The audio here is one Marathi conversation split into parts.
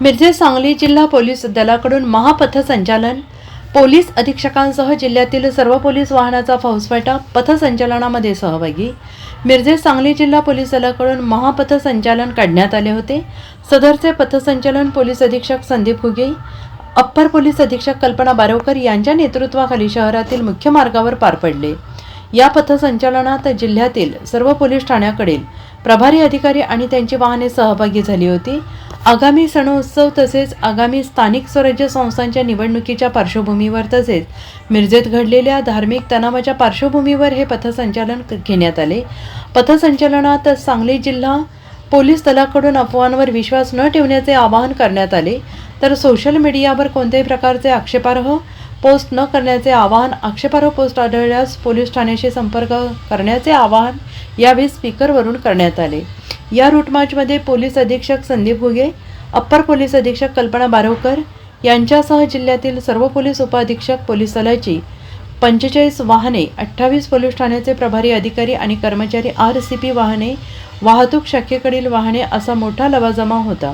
मिरजे सांगली जिल्हा पोलीस दलाकडून महापथसंचालन. पोलीस अधीक्षकांसह जिल्ह्यातील सर्व पोलीस वाहनाचा फौजफाटा पथसंचलनामध्ये सहभागी. मिरजे सांगली जिल्हा पोलीस दलाकडून महापथसंचालन काढण्यात आले होते. सदरचे पथसंचलन पोलीस अधीक्षक संदीप हुगे अप्पर पोलीस अधीक्षक कल्पना बारवकर यांच्या नेतृत्वाखाली शहरातील मुख्य मार्गावर पार पडले. या पथसंचलनात जिल्ह्यातील सर्व पोलीस ठाण्याकडील प्रभारी अधिकारी आणि त्यांची वाहने सहभागी झाली होती. आगामी सणोत्सव तसेच आगामी स्थानिक स्वराज्य संस्थांच्या निवडणुकीच्या पार्श्वभूमीवर तसेच मिरजेत घडलेल्या धार्मिक तणावाच्या पार्श्वभूमीवर हे पथसंचालन घेण्यात आले. पथसंचलनात सांगली जिल्हा पोलीस दलाकडून अफवांवर विश्वास न ठेवण्याचे आवाहन करण्यात आले. तर सोशल मीडियावर कोणत्याही प्रकारचे आक्षेपार्ह पोस्ट न करण्याचे आवाहन आक्षेपार्ह पोस्ट आढळल्यास पोलीस ठाण्याशी संपर्क करण्याचे आवाहन यावेळी स्पीकरवरून करण्यात आले. या रूटमार्चमध्ये पोलीस अधीक्षक संदीप घुगे अप्पर पोलीस अधीक्षक कल्पना बारवकर यांच्यासह जिल्ह्यातील सर्व पोलीस उपअधीक्षक पोलीस दलाची पंचेचाळीस वाहने अठ्ठावीस पोलीस ठाण्याचे प्रभारी अधिकारी आणि कर्मचारी आर सी पी वाहने वाहतूक शाखेकडील वाहने असा मोठा लवाजमा होता.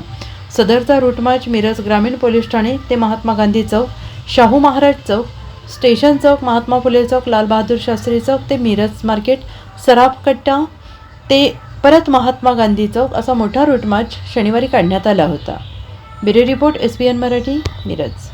सदरचा रूटमार्च मिरज ग्रामीण पोलीस ठाणे ते महात्मा गांधी चौक शाहू महाराज चौक स्टेशन चौक महात्मा फुले चौक लालबहादूर शास्त्री चौक ते मिरज मार्केट सराफ कट्टा ते परत महात्मा गांधी चौक असा मोठा रूटमार्च शनिवारी काढण्यात आला होता. Bureau report S P N Marathi Miraj.